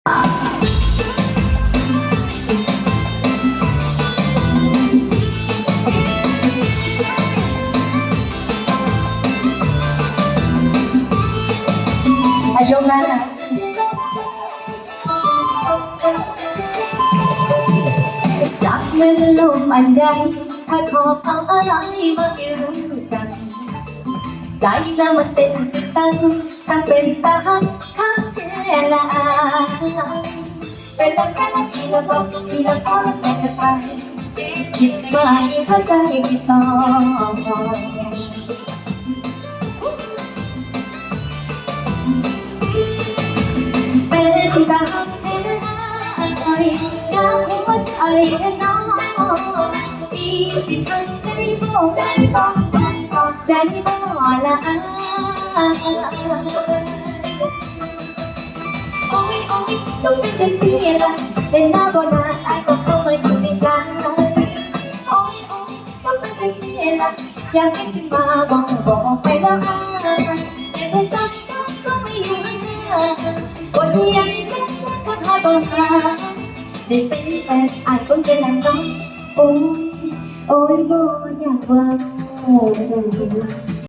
อายุนั้นะจากเมื่อลมอันใดถ้าขอบเอาอะไรมาให้รู้จัก ใจน่ะมันเต้นตั้งทั้งเป็นตาหักข้ง ละอาเป็นแต่แค่นทีละบอกทีละพอแล้วแค่ไปคิดไม่เข้าใจต่อเป็นตาหักแค่ใจอยากหัวใจน้องดีสิทันใจบอกได้บอกบอกได้บอกละอายโอ้ยโอ้ย ต้องเป็นเสียละเป็นหน้าบนหน้าอายก็เข้ามาอยู่ในใจโอ้ยโอ้ยต้องเป็นเสียละอยากให้ขึ้นมาบอกบอกไปแล้วอายอย่ไปซ้ำซ้ำซ้ำไม่อยู่ในใจคนนี้ยังไม่ซ้ำซ้ำก็ทอดปัญหาได้เป็นแฟนไอายคนเป็นแหล่งน้องโอ้ยโอ้ยบ่อยากว่าโอ้ย